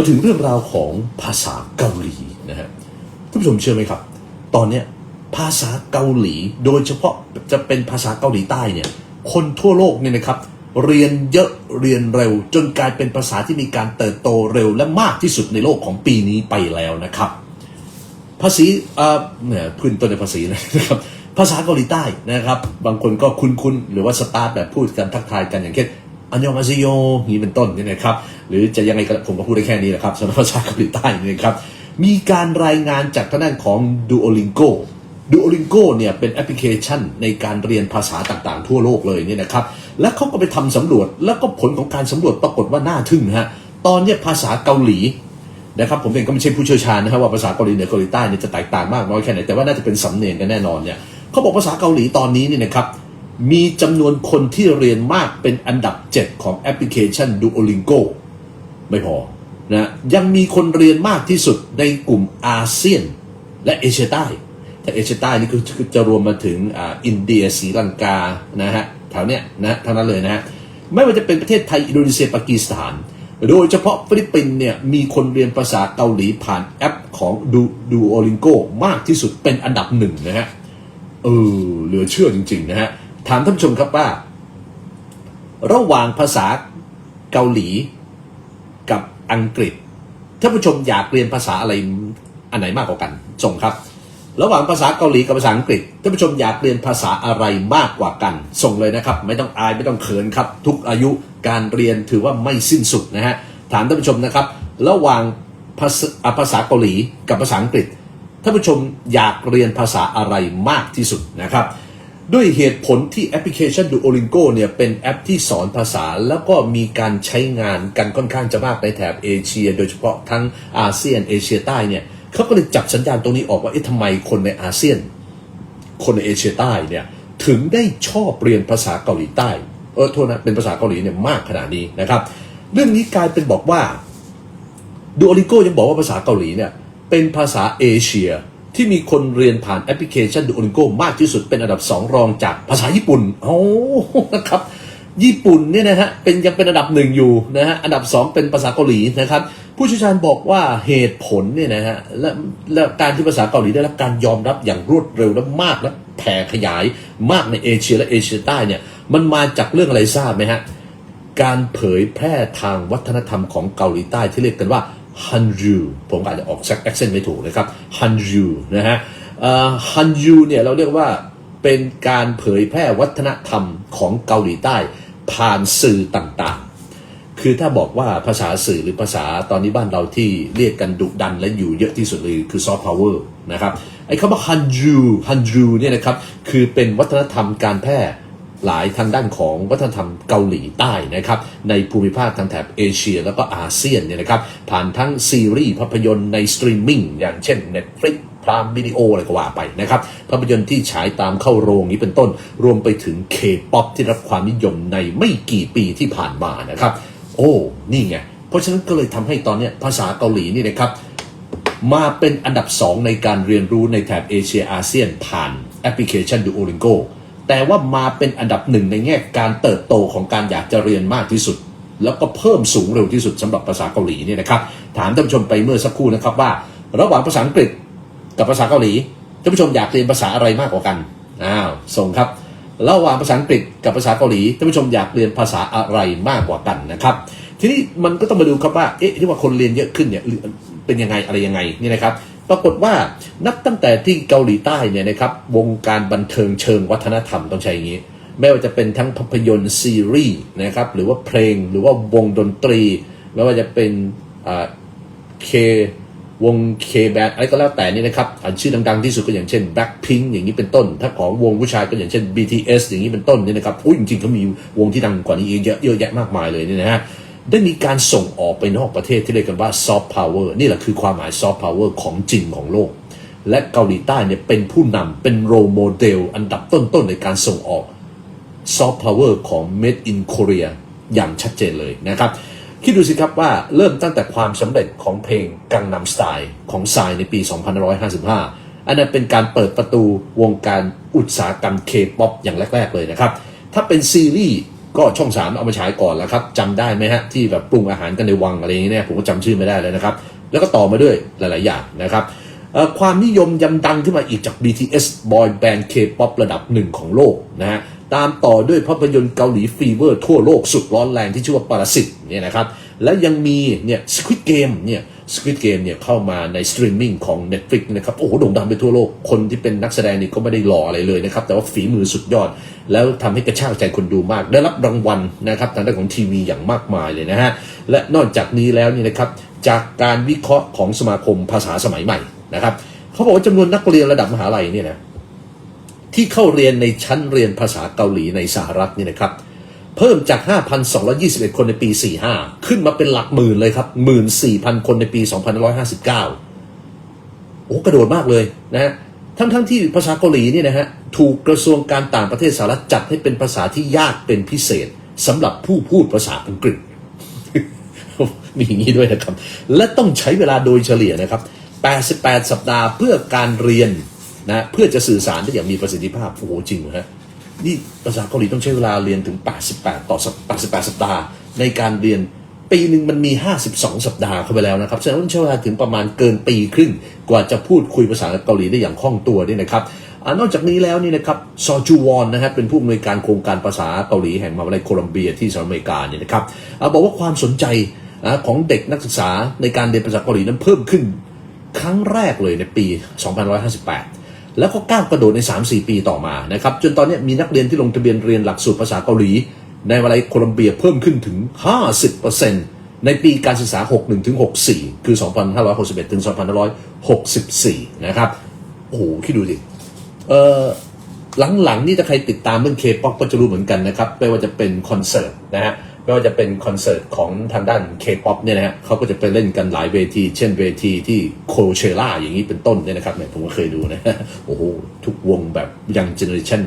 มาถึงเรื่องราวของภาษาเกาหลีนะฮะท่านผู้ชมเชื่อไหมครับ ตอนเนี้ยภาษาเกาหลี โดยเฉพาะจะเป็นภาษาเกาหลีใต้เนี่ยคนทั่วโลกเนี่ยนะครับ เรียนเยอะเรียนเร็ว จนกลายเป็นภาษาที่มีการเติบโตเร็วและมากที่สุดในโลกของปีนี้ไปแล้วนะครับ ภาษีเอ่อเนี่ยพื้นต้นในภาษีนะครับภาษาเกาหลีใต้นะครับ บางคนก็คุ้นๆหรือว่าสตาร์ทแบบพูดกันทักทายกันอย่างเช่น อันยองอาซิโยนี้เป็นต้นนี่นะครับ หรือจะยังไงผมก็พูดได้แค่นี้แหละครับสำหรับภาษาเกาหลีใต้นี่นะครับ มีการรายงานจากทางด้านของ Duolingo Duolingo เนี่ยเป็นแอปพลิเคชันในการเรียนภาษาต่างๆ ทั่วโลกเลยเนี่ยนะครับ และเขาก็ไปทำสำรวจ แล้วก็ผลของการสำรวจปรากฏว่าน่าทึ่งฮะ ตอนนี้ภาษาเกาหลีนะครับผมเองก็ไม่ใช่ผู้เชี่ยวชาญนะครับว่าภาษาเกาหลีเหนือเกาหลีใต้เนี่ยจะแตกต่างมากน้อยแค่ไหนแต่ว่าน่าจะเป็นสำเนียงกันแน่นอนเนี่ยเขาบอกภาษาเกาหลีตอนนี้เนี่ยนะครับ มีจำนวนคนที่เรียนมากเป็นอันดับ 7 ของแอปพลิเคชัน Duolingo ไม่พอนะยังมีคนเรียนมากที่สุดในกลุ่มอาเซียน และเอเชียใต้ แต่เอเชียใต้นี่คือจะรวมมาถึงออินเดียศรีลังกานะฮะแถวเนี้ยนะเท่านั้นเลยนะฮะไม่ว่าจะเป็นประเทศไทย อินโดนีเซียปากีสถาน โดยเฉพาะฟิลิปปินส์เนี่ยมีคนเรียนภาษาเกาหลีผ่านแอปของดูดูโอลิงโกมากที่สุดเป็นอันดับหนึ่งนะฮะเออเหลือเชื่อจริง ๆ นะฮะ ถามท่านผู้ชมครับว่า ระหว่างภาษาเกาหลีกับอังกฤษท่านผู้ชมอยากเรียนภาษาอะไรอันไหนมากกว่ากันส่งครับ ระหว่างภาษาเกาหลีกับภาษาอังกฤษท่านผู้ชมอยากเรียนภาษาอะไรมากกว่ากัน ส่งเลยนะครับ ไม่ต้องอายไม่ต้องเขินครับ ทุกอายุการเรียนถือว่าไม่สิ้นสุดนะฮะถามท่านผู้ชมนะครับ ระหว่างภาษาภาษาเกาหลีกับภาษาอังกฤษท่านผู้ชมอยากเรียนภาษาอะไรมากที่สุดนะครับ ด้วยเหตุผลที่แอปพลิเคชัน Duolingo เนี่ยเป็นแอปที่สอนภาษา แล้วก็มีการใช้งานกันค่อนข้างจะมากในแถบเอเชีย โดยเฉพาะทั้งอาเซียนเอเชียใต้เนี่ยเขาก็เลยจับสัญญาณตรงนี้ออกว่าเอ๊ะทำไมคนในอาเซียน คนในเอเชียใต้เนี่ยถึงได้ชอบเรียนภาษาเกาหลีใต้เออโทษนะเป็นภาษาเกาหลีเนี่ยมากขนาดนี้นะครับ เรื่องนี้กลายเป็นบอกว่าดูโอลิโกยังบอกว่าภาษาเกาหลีเนี่ยเป็นภาษาเอเชีย ที่มีคนเรียนผ่านแอปพลิเคชันดูโอลิโกมากที่สุดเป็นอันดับสองรองจากภาษาญี่ปุ่นโอ้นะครับ ญี่ปุ่นเนี่ยนะฮะเป็นยังเป็นอันดับหนึ่งอยู่นะฮะอันดับสองเป็นภาษาเกาหลีนะครับ ผู้เชี่ยวชาญบอกว่าเหตุผลเนี่ยนะฮะและและการที่ภาษาเกาหลีได้รับการยอมรับอย่างรวดเร็วและมากและแผ่ขยายมากในเอเชียและเอเชียใต้เนี่ยมันมาจากเรื่องอะไรทราบไหมฮะการเผยแพร่ทางวัฒนธรรมของเกาหลีใต้ที่เรียกกันว่า ฮันยูผมอาจจะออกแอคเซนต์ไม่ถูกนะครับฮันยูนะฮะฮันยูเนี่ยเราเรียกว่าเป็นการเผยแพร่วัฒนธรรมของเกาหลีใต้ ผ่านสื่อต่างๆ คือถ้าบอกว่าภาษาสื่อหรือภาษาตอนนี้บ้านเราที่เรียกกันดุดันและอยู่เยอะที่สุดเลยคือซอฟต์พาวเวอร์นะครับไอ้คำว่าฮันยูฮันยูเนี่ยนะครับคือเป็นวัฒนธรรมการแพร่ หลายทางด้านของวัฒนธรรมเกาหลีใต้นะครับในภูมิภาคทางแถบเอเชียแล้วก็อาเซียนเนี่ยนะครับผ่านทั้งซีรีส์ภาพยนตร์ในสตรีมมิ่งอย่างเช่น Netflix พรามวิดีโออะไรก็ว่าไปนะครับภาพยนตร์ที่ฉายตามเข้าโรงนี้เป็นต้น รวมไปถึงเคป๊อปที่รับความนิยมในไม่กี่ปีที่ผ่านมานะครับ โอ้นี่ไง เพราะฉะนั้นก็เลยทำให้ตอนนี้ภาษาเกาหลีนี่นะครับ มาเป็นอันดับ 2 ในการเรียนรู้ในแถบเอเชียอาเซียนผ่านแอปพลิเคชัน Duolingo แต่ว่ามาเป็นอันดับหนึ่งในแง่การเติบโตของการอยากจะเรียนมากที่สุด แล้วก็เพิ่มสูงเร็วที่สุดสำหรับภาษาเกาหลีเนี่ยนะครับ ถามท่านผู้ชมไปเมื่อสักครู่นะครับว่า ระหว่างภาษาอังกฤษกับภาษาเกาหลีท่านผู้ชมอยากเรียนภาษาอะไรมากกว่ากันอ้าวส่งครับระหว่างภาษาอังกฤษกับภาษาเกาหลีท่านผู้ชมอยากเรียนภาษาอะไรมากกว่ากันนะครับ ทีนี้มันก็ต้องมาดูครับว่าเอ๊ะที่ว่าคนเรียนเยอะขึ้นเนี่ยเป็นยังไงอะไรยังไงนี่นะครับ ปรากฏว่านับตั้งแต่ที่เกาหลีใต้เนี่ยนะครับวงการบันเทิงเชิงวัฒนธรรมต้องใช้อย่างนี้ ไม่ว่าจะเป็นทั้งภาพยนตร์ซีรีส์นะครับหรือว่าเพลงหรือว่าวงดนตรี ไม่ว่าจะเป็นเควงเคแบนอะไรก็แล้วแต่นี่นะครับอันชื่อดังๆที่สุดก็อย่างเช่น Blackpink อย่างนี้เป็นต้น ถ้าของวงผู้ชายก็อย่างเช่น BTS อย่างนี้เป็นต้นนี่นะครับอุ้ยจริงๆเขามีวงที่ดังกว่านี้เยอะเยอะแยะมากมายเลยนี่นะฮะ ได้มีการส่งออกไปนอกประเทศที่เรียกกันว่าซอฟต์พาวเวอร์นี่แหละคือความหมายซอฟต์พาวเวอร์ของจริงของโลก และเกาหลีใต้เนี่ยเป็นผู้นำเป็นโรโมเดลอันดับต้นๆในการส่งออกซอฟต์พาวเวอร์ของ Made in Korea อย่างชัดเจนเลยนะครับ คิดดูสิครับว่าเริ่มตั้งแต่ความสำเร็จของเพลงกังนำสไตล์ของทรายในปี 2555 อันนั้นเป็นการเปิดประตูวงการอุตสาหกรรมเคป๊อปอย่างแรก ๆ เลยนะครับ ถ้าเป็นซีรีส์ ก็ช่องสามเอามาฉายก่อนแล้วครับจำได้ไหมฮะที่แบบปรุงอาหารกันในวังอะไรอย่างเงี้ยผมก็จำชื่อไม่ได้เลยนะครับ แล้วก็ต่อมาด้วยหลาย ๆ อย่างนะครับความนิยมยำดังขึ้นมาอีกจาก BTS บอยแบนด์ K-POP ระดับหนึ่งของโลกนะฮะตามต่อด้วยภาพยนตร์เกาหลีฟีเวอร์ทั่วโลกสุดร้อนแรงที่ชื่อว่าปรสิตเนี่ยนะครับและยังมีเนี่ย Squid Game เนี่ย Squid Game เนี่ยเข้ามาในสตรีมมิ่งของ Netflix นะครับ โอ้โหโด่งดังไปทั่วโลก คนที่เป็นนักแสดงนี่ก็ไม่ได้หล่ออะไรเลยนะครับ แต่ว่าฝีมือสุดยอด แล้วทำให้กระชากใจคนดูมาก ได้รับรางวัลนะครับทางด้านของทีวีอย่างมากมายเลยนะฮะและนอกจากนี้แล้วนี่นะครับจากการวิเคราะห์ของสมาคมภาษาสมัยใหม่นะครับเขาบอกว่าจำนวนนักเรียนระดับมหาลัยเนี่ยนะที่เข้าเรียนในชั้นเรียนภาษาเกาหลีในสหรัฐนี่นะครับเพิ่มจาก 5,221 คนในปี 45 ขึ้นมาเป็นหลักหมื่นเลยครับ 14,000 คนในปี 2559 โอ้กระโดดมากเลยนะฮะ ทั้งๆทที่ภาษาเกาหลีนี่นะฮะถูกกระทรวงการต่างประเทศสหรัฐจัดให้เป็นภาษาที่ยากเป็นพิเศษสำหรับผู้พูดภาษาอังกฤษ มีอย่างนี้ด้วยนะครับ และต้องใช้เวลาโดยเฉลี่ยนะครับ 88 สัปดาห์เพื่อการเรียนนะเพื่อจะสื่อสารได้อย่างมีประสิทธิภาพโอ้โหจริงเหรอฮะนี่ภาษาเกาหลีต้องใช้เวลาเรียนถึง 88 ต่อสัป88 สัปดาห์ในการเรียน ปีหนึ่งมันมี 52 สัปดาห์เข้าไปแล้วนะครับแสดงว่าใช้เวลาถึงประมาณเกินปีครึ่ง กว่าจะพูดคุยภาษาเกาหลีได้อย่างคล่องตัวด้วยนะครับอนอกจากนี้แล้วนี่นะครับซอจูวอนนะฮะเป็นผู้อำนวยการโครงการภาษาเกาหลีแห่งมหาวิทยาลัยโคลัมเบียที่สหรัฐอเมริกาเนี่ยนะครับอบอกว่าความสนใจของเด็กนักศึกษาในการเรียนภาษาเกาหลีนั้นเพิ่มขึ้น ครั้งแรกเลยในปี 2558 แล้วก็ก้าวกระโดดใน 3-4 ปีต่อมานะครับจนตอนนี้มีนักเรียนที่ลงทะเบียนเรียนหลักสูตรภาษาเกาหลี ในวิทยาลัยโคลัมเบียเพิ่มขึ้นถึง 50%ในปีการศึกษา 61ถึง64 คือ 2561ถึง2564 นะครับ โอ้โห คิดดูดิเออหลังๆ นี่ถ้าใครติดตามเรื่องเคป๊อปก็จะรู้เหมือนกันนะครับ ไม่ว่าจะเป็นคอนเสิร์ตนะฮะไม่ว่าจะเป็นคอนเสิร์ตของทางด้านเคป๊อปเนี่ยนะฮะเขาก็จะไปเล่นกันหลายเวที เช่นเวทีที่โคเชล่าอย่างนี้เป็นต้นเนี่ยนะครับเนี่ยผมก็เคยดูนะ โอ้โห ทุกวงแบบยังเจเนอเรชัน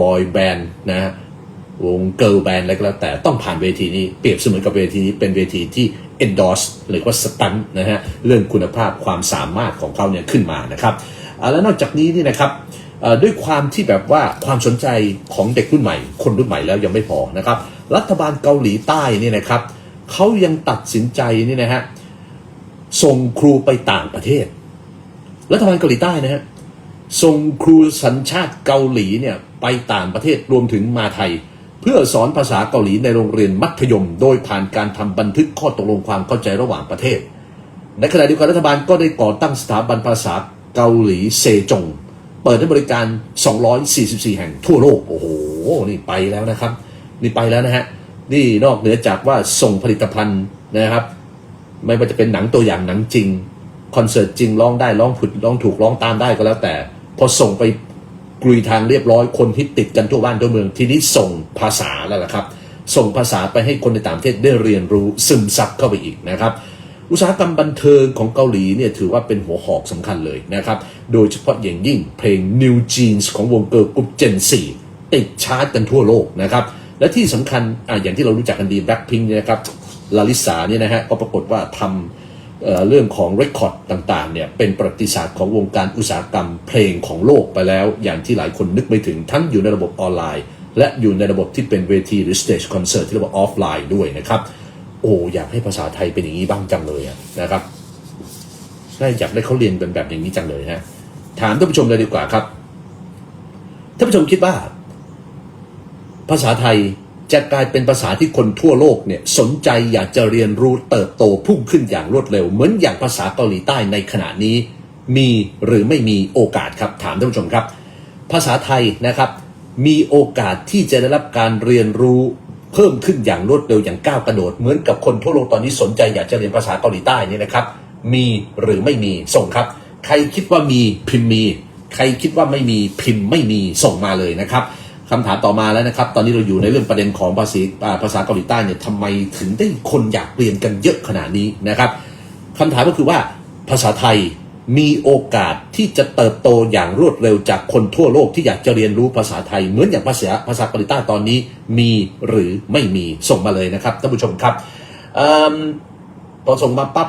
บอยแบนด์นะฮะ วงเกิร์ลแบนด์อะไรก็แล้วแต่ต้องผ่านเวทีนี้ เปรียบเสมือนกับเวทีนี้เป็นเวทีที่ endorse หรือว่าสตันนะฮะเรื่องคุณภาพความสามารถของเขาเนี่ยขึ้นมานะครับแล้วนอกจากนี้นี่นะครับด้วยความที่แบบว่าความสนใจของเด็กรุ่นใหม่ คนรุ่นใหม่แล้วยังไม่พอนะครับ รัฐบาลเกาหลีใต้นี่นะครับเขายังตัดสินใจนี่นะฮะส่งครูไปต่างประเทศ รัฐบาลเกาหลีใต้นะฮะส่งครูสัญชาติเกาหลีเนี่ยไปต่างประเทศรวมถึงมาไทย พื่อสอนภาษาเกาหลีในโรงเรียนมัธยม โดยผ่านการทำบันทึกข้อตกลงความเข้าใจระหว่างประเทศ ในขณะเดียวกันรัฐบาลก็ได้ก่อตั้งสถาบันภาษาเกาหลีเซจง เปิดให้บริการ 244 แห่งทั่วโลก โอ้โห นี่ไปแล้วนะครับ นี่ไปแล้วนะฮะ นี่นอกเหนือจากว่าส่งผลิตภัณฑ์นะครับ ไม่ว่าจะเป็นหนังตัวอย่างหนังจริง คอนเสิร์ตจริงร้องได้ร้องผิดร้องถูกร้องตามได้ก็แล้วแต่ พอส่งไป กลุยทางเรียบร้อยคนฮิตติดกันทั่วบ้านทั่วเมือง ทีนี้ส่งภาษาแล้วล่ะครับ ส่งภาษาไปให้คนในต่างประเทศได้เรียนรู้ซึมซับเข้าไปอีกนะครับ อุตสาหกรรมบันเทิงของเกาหลีเนี่ยถือว่าเป็นหัวหอกสำคัญเลยนะครับ โดยเฉพาะอย่างยิ่งเพลง New Jeans ของวงเกิร์ลกรุ๊ป Gen 4 ติดชาร์ตกันทั่วโลกนะครับ และที่สำคัญอะอย่างที่เรารู้จักกันดี Blackpink เนี่ยนะครับลาลิสาเนี่ยนะฮะก็ปรากฏว่าทำ เรื่องของเรคคอร์ดต่างๆเนี่ยเป็นประวัติศาสตร์ของวงการอุตสาหกรรมเพลงของโลกไปแล้ว อย่างที่หลายคนนึกไม่ถึงทั้งอยู่ในระบบออนไลน์ และอยู่ในระบบที่เป็นเวทีหรือ stage concert ที่เรียกว่าออฟไลน์ด้วยนะครับ โอ้อยากให้ภาษาไทยเป็นอย่างนี้บ้างจังเลยนะครับน่าอยากได้เขาเรียนเป็นแบบอย่างนี้จังเลยฮะถามท่านผู้ชมเลยดีกว่าครับท่านผู้ชมคิดว่า ภาษาไทย จะกลายเป็นภาษาที่คนทั่วโลกเนี่ยสนใจอยากจะเรียนรู้เติบโตพุ่งขึ้นอย่างรวดเร็ว เหมือนอย่างภาษาเกาหลีใต้ในขณะนี้ มีหรือไม่มีโอกาสครับถามท่านผู้ชมครับ ภาษาไทยนะครับ มีโอกาสที่จะได้รับการเรียนรู้เพิ่มขึ้นอย่างรวดเร็วอย่างก้าวกระโดด เหมือนกับคนทั่วโลกตอนนี้สนใจอยากจะเรียนภาษาเกาหลีใต้นี่นะครับ มีหรือไม่มีส่งครับ ใครคิดว่ามีพิมพ์มี ใครคิดว่าไม่มีพิมพ์ไม่มีส่งมาเลยนะครับ คำถามต่อมาแล้วนะครับ ตอนนี้เราอยู่ในเรื่องประเด็นของภาษาอ่าภาษาเกาหลีใต้เนี่ยทำไมถึงได้คนอยากเรียนกันเยอะขนาดนี้นะครับคำถามก็คือว่าภาษาไทยมีโอกาสที่จะเติบโตอย่างรวดเร็วจากคนทั่วโลกที่อยากจะเรียนรู้ภาษาไทย เหมือนอย่างภาษาภาษาเกาหลีใต้ตอนนี้มีหรือไม่มีส่งมาเลยนะครับท่านผู้ชมครับพอส่งมาปั๊บ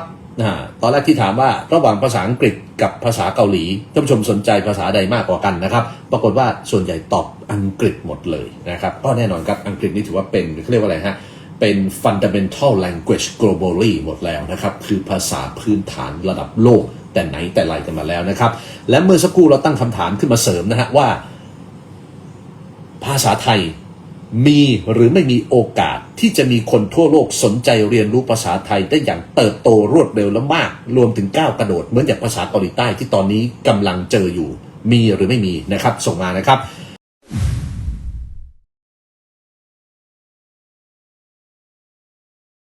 ตอนแรกที่ถามว่าระหว่างภาษาอังกฤษกับภาษาเกาหลีท่านผู้ชมสนใจภาษาใดมากกว่ากันนะครับ ปรากฏว่าส่วนใหญ่ตอบอังกฤษหมดเลยนะครับก็แน่นอนครับอังกฤษนี่ถือว่าเป็นเขาเรียกว่าอะไรฮะเป็น fundamental language globally หมดแล้วนะครับ คือภาษาพื้นฐานระดับโลก แต่ไหนแต่ไรกันมาแล้วนะครับ และเมื่อสักครู่เราตั้งคำถามขึ้นมาเสริมนะฮะว่า ภาษาไทยมีหรือไม่มีโอกาส ที่จะมีคนทั่วโลกสนใจเรียนรู้ภาษาไทยได้อย่างเติบโตรวดเร็วและมาก รวมถึงก้าวกระโดดเหมือนอย่างภาษาเกาหลีใต้ที่ตอนนี้กำลังเจออยู่ มีหรือไม่มีนะครับ ส่งมานะครับ